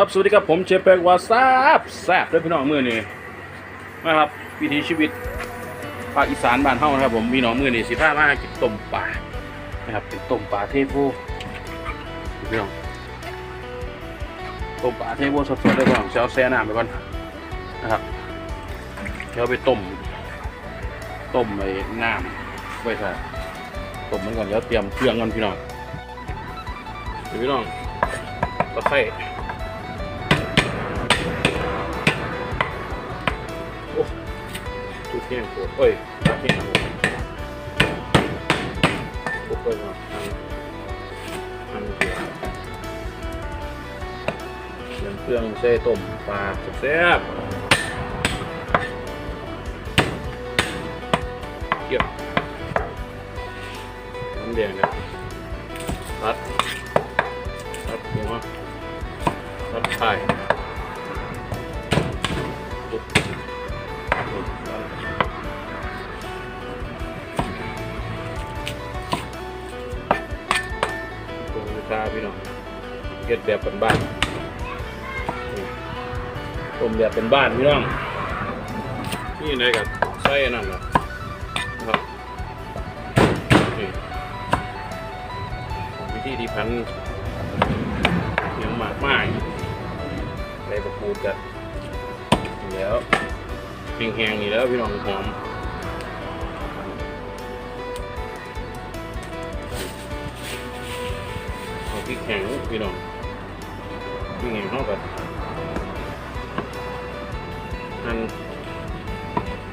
ครับสวัสดีครับผมเชฟแปงวาซาบแซบด้วยพี่น้องมือนี่นะครับวิถีชีวิตภาคอีสานบ้านเฮานะครับผมพี่น้องมือนี่สิพามากินต้มปลานะครับเป็นต้มปลาเทโพพี่น้องต้มปลาเทโพสดๆเลยพี่น้องเช้าแซ่น้ำไปก่อนนะครับเดี๋ยวไปต้มต้มไอ้น้ำไว้ค่ะต้มมันก่อนแล้วเตรียมเครื่องก่อนพี่น้องดูพี่น้องตะไคร้ ทุกแง่งโคตรเอ้ยทุกแง่งโคตรทุกคนเนาะอันอันเดียวเลี้ยงเครื่องเส้ต้มปลาแซ่บเกี่ยวน้ำแดงนี่ยรัดรัดหัวรัดไข่ ตรงชาพี่น้องเก็ดแบบเป็นบ้านต้มแบบเป็นบ้านพี่น้องนี่ไหนกับไส้อันนั่นเหรอนะครับนี่วิธีที่พันยังมากไม้ใบประปูดกันแล้วแห้งๆนี่แล้วพี่น้องหอม พริกแข็งพี่น้องพริกแข็งเข้ากันอัน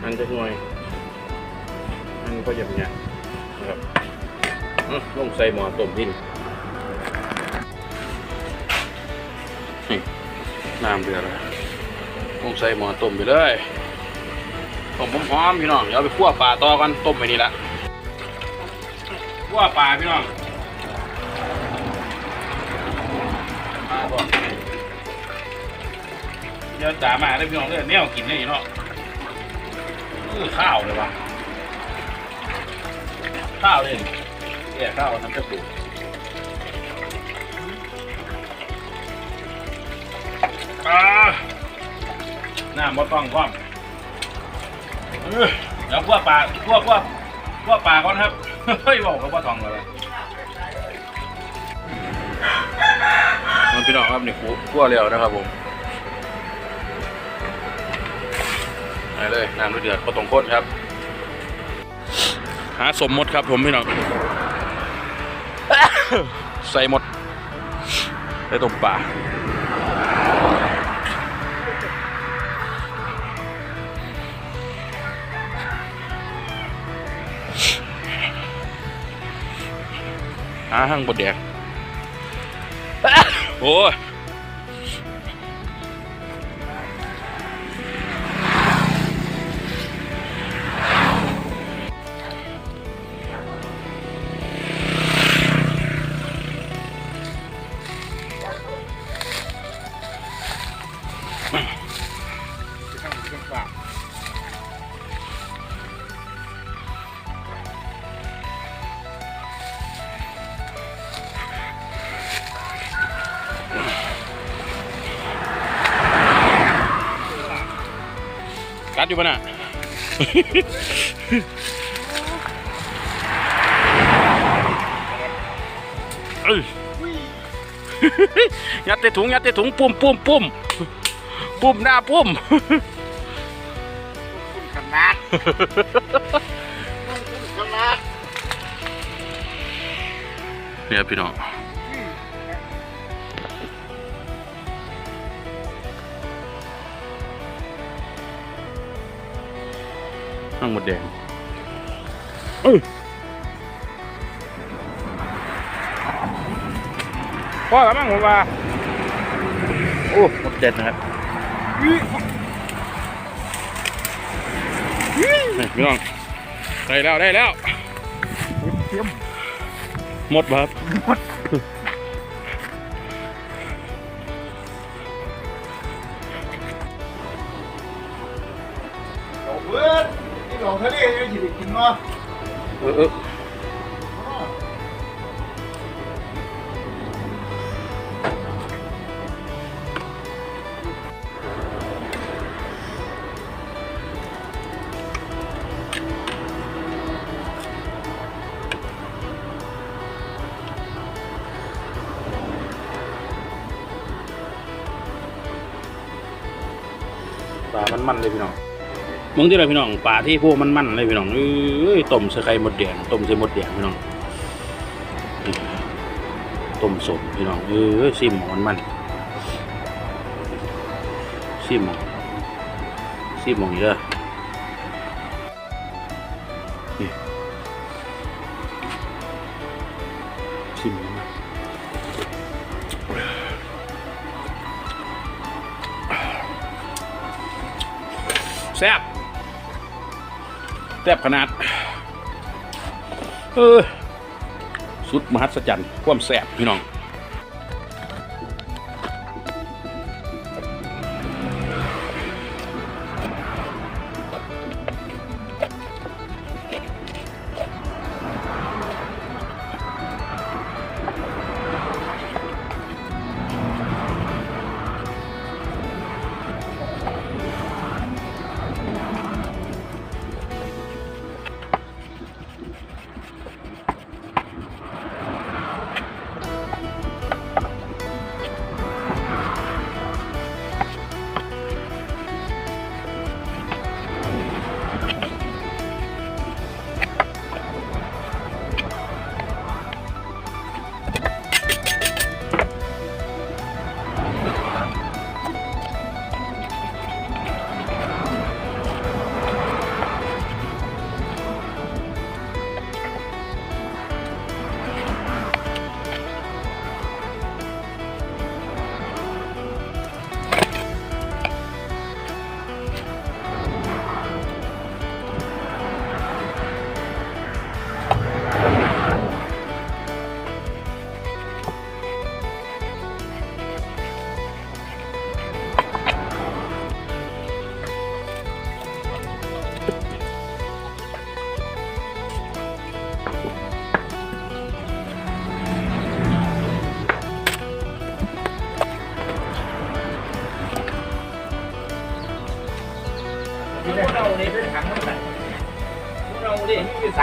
อันจะหน่วยอันก็หยาบหยาบนะครับเอาลงใส่หม้อต้มดินนี่น้ำเดือดแล้วลงใส่หม้อต้มไปเลยต้มหอมๆพี่น้องเดี๋ยวเอาไปคั่วปลาต่อกันต้มไปนี่ละคั่วปลาพี่น้อง ดี๋ยวจ๋ามาได้พี่น้องเลยแนวกินได้เนาะคือข้าวเลยวะข้าวเลยเนี่ยข้าวน้ำจะสุกอ่าน้ำมดต้องความเออเดี๋ยวพวกปลาพวกพวกพวกปลาก่อนครับเฮ้ยบอกกับว่าทองเลยมันพี่น้องครับนี่คั่วเร็วนะครับผม ไปเลยน้ำเดือดก็ตรงข้นครับ หาสมมดครับผมพี่น้องใส่หมดใส่ต้มปลาหาหั่งบดแดงโอ้ย ดอยู่ปะน่ะเอ้ยยัดใส่ถุงยัดใส่ถุงปุ่มปุ่มปุ่มปุ่มหน้าปุ่มขนาดขนาดเนี่ยพี่น้อง ข้างหมดแดงเอ้ยพ่อแล้วมั้งผมว่าโอ้หมดเด็ดนะครับนี่พี่น้องได้แล้วได้แล้วเทียมหมดบ่ครับดอกเพื่อน สองทะเลยังสิไรินเนาะเออเออปลามันมันเลยพี่น้อง มึงที่ไรพี่น้องปลาที่พวกมันมันเลยพี่น้องเอ้ยต้มใส่ไข่หมดแดงต้มใส่หมดแดงพี่น้องต้มสดพี่น้องเอ้ยซิมมอนมันซิมมอนซิมมอนนี่เด้อนี่ซิมมันแซ่บ แซ่บขนาด เออสุดมหัศจรรย์ ความแซ่บพี่น้อง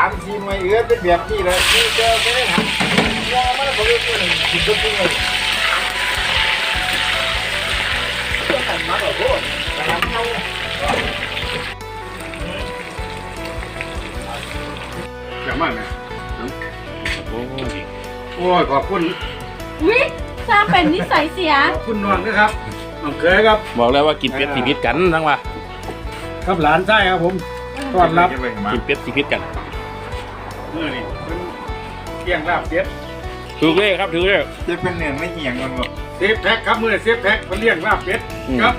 ามสี่หน่วยเอื้อเป็นแบบนี้เลยนี่เจอไม่ได้ถังวางมันก็เลยตัวหนึ่งกินก็กินเลยก็หันมาแบบโอ้กำลังเอาอย่ามากนะโอ้ยโอ้ยขอบคุณวิสร้างเป็นนิสัยเสีย ขอบคุณนวลนะครับน้องเคยครับ บอกแล้วว่ากินเป็ดสีพิษกันทั้งว่าครับหลานใช่ครับผมต้อนรับกินเป็ดสีพิษกัน มื่อนี่เป็นเกี่ยงลาบเป็ดถือเลขครับถือเลขจะเป็นเนื้อไม่เหี่ยงมันบ่เซฟแพ็คครับมื่อเซฟแพ็คเป็นเลี้ยงลาบเป็ดอืม ครับ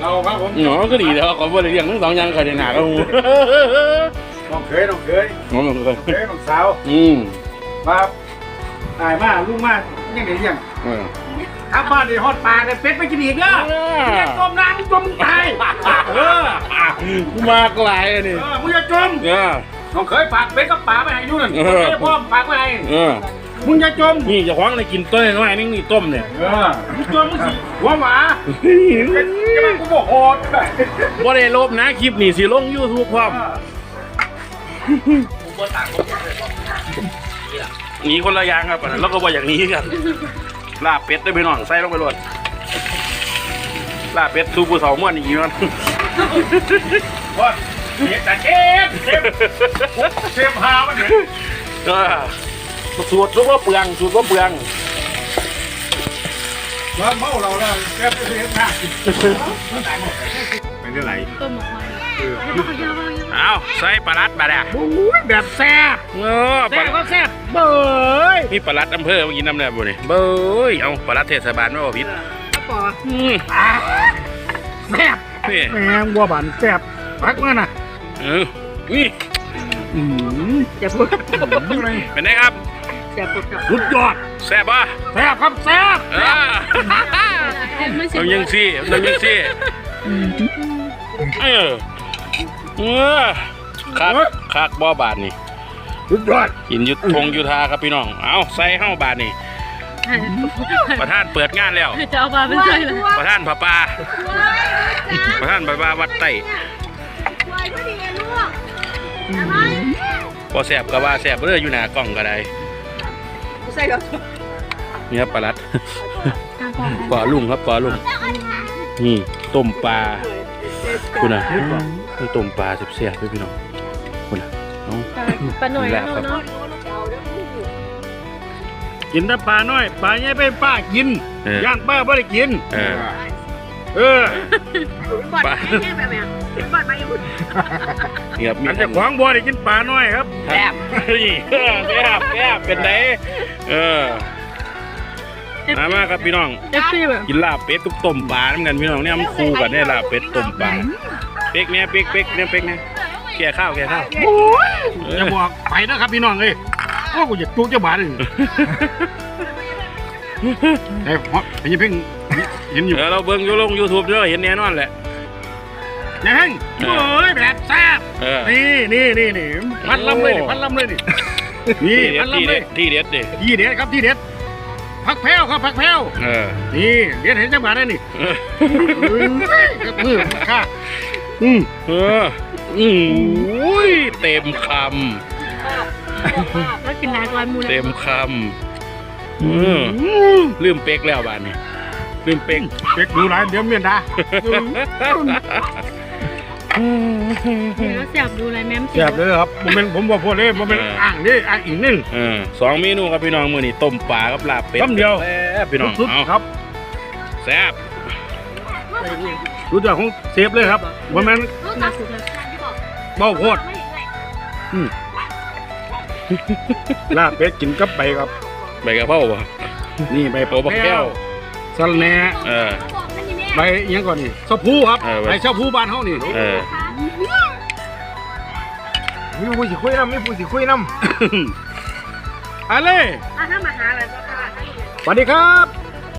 เราครับผมหนอก็ดีแล้วขอบริเรื่องทั้งสองอย่างเคยได้หนาก็มูน้องเคยน้องเคยน้องเคยน้องเคยน้องสาวอืมมาตายมาลูกมายังไงยังเออครับบ้านในฮอดปลาในเป็ดไปกินอีกเด้ออย่าจมน้ำมึงจมมึงตายเออมากหลายอันนี่เออมึงอย่าจมเออ น้องเคยฝากเป็ดกับปลาไปให้อยู่นั่นเออ ไม่ได้พร้อมฝากไปให้เออ มึงอย่าจมนี่เจะคว้าของในกินต้นน้อยนี่นี่ต้มเนี่ยเออมึงจมมึงสิหัวหมาแกมันกูบอกโหดแบบบ่ได้ลบนะคลิปนี่สิลงยูทูบพร้อมหนีคนละอย่างครับอันนั้นแล้วก็บ่อย่างนี้กันลาบเป็ดได้ไปน้องใส่ลงไปรวดลาบเป็ดซูปูสองม้วนอีกมัน ว่า เสียแต่เชฟเชฟเชฟพามันเนี่ยก็สูตรซุปว่าเปลืองสูตรว่าเปลืองมาเมาเราแล้วแกไปเสียหน้ากินไม่ได้ไหลต้มออกมาเอาใส่ปลารัดมาเด้โอ้ยแบบแซ่บเออปแซ่ลาบก็แซ่บเบ้ยมีปลารัดอำเภอมากินน้ำแน่บ่นี่เบ้ยเอาปลารัดเทศบาลมาบ่ผิดปออืมแซ่บนี่แมงวัวบันแซ่บพักมาน่ะ เออนี่อืมอย่าพูดเป็นไงครับอย่าพูดกับสุดยอดแซ่บป่ะแซ่บครับแซ่บเออไม่ใช่เอายังซี่เอายังซี่เออเออคักคักบ่บาทนี่สุดยอดกินยุทธงยุทธาครับพี่น้อง เอาใส่เฮ้าบาทนี่ประธานเปิดงานแล้วจะเอามาเป็นใจเลยประธานพระปาประธานพระปาวัดไต้ วายก็ดีไงลูกอะไรพอแสบก็ว่าแสบเรื่ออยู่หน้ากล้องก็ได้ใส่กับนี่ครับปลาลัดปลาลุงครับปลาลุงนี่ต้มปลาคุณน่ะมันต้มปลาเสียบๆเด้อพี่น้องคุณน่ะเอาปลาหน่อยนะเนาะกินแต่ปลาน้อยปลาใหญ่ไปป้ากินเออย่างป้าไม่ได้กิน เออเออ บอดไม่แห้งแบบเนี้ยบอดไม่อุ่นนี่ครับมีมันจะขวางบ่ได้กินปลาน้อยครับแซ่บนี่แซ่บแซ่บเป็นไดเออมามาครับพี่น้อง เอฟซีแบบกินลาบเป็ดทุกต้มปลาเหมือนกันพี่น้องเนี่ยมันคู่กันเนี่ยลาบเป็ดต้มปลาเป็กเนี่ยเป็กเป็กเนี่ยเป็กเนี่ยแก่ข้าวแก่ข้าวเอจะอบอกไปนะครับพี่น้องเอ้ยโอ้กูอยากจุกเจ้าบาทเลยเฮ้ยเพราะไอ้เพ่ง เห็นอยู่เดี๋ยวเราเบิ่งอยู่ลงยูทูบเด้อเห็นแน่นอนแหละ ยังเพ่งเฮ้ยแบบแซ่บเออ นี่นี่นี่นี่พันลำเลยนี่พันลำเลยนี่นี่ที่เด็พัดนที่ลำเลเด็ยดที่เด็ดดิที่เด็ดครับที่เด็ดผักแพ้วครับผักแพ้วเออนี่เด็ดเห็นจังหวะได้นี่เออเฮ้ยกับมือข้าอืมเอออืมอุ้ยเต็มคแล้วกินนายก่อนมูำ เต็มคำเออลืมเป็กแล้วบ้านนี้ ลืมเป็กเด็กดูหลายเดี๋ยวเมียนดาแล้วเสียบดูอะไรแม่มแซ่บเลยครับผมเป็นผมบอกพูดเลยผมเป็นอ่างนี่อ่างอีกนึงเออสองเมนูครับพี่น้องมื้อนี้ต้มปลากับลาบเป็ดคำเดียวแซ่บพี่น้องสุดเอาๆครับแซ่บรู้จักของเซฟเลยครับว่ามันมาสุดเลยเบ้าโพดลาบเป็ดกินกับใบครับ ใบกะเพราบ่นี่ใบโอ้บักแก้ว สะระแหน่เออ ใบอิหยังก่อนนี่ชะพูครับเออใบ ใบชะพูบ้านเฮานี่เออ มีผู้สิคุยน้ำมีผู้สิคุยน้ำ อะไร ถ้ามาหาอะไรก็ค่ะ สวัสดีครับ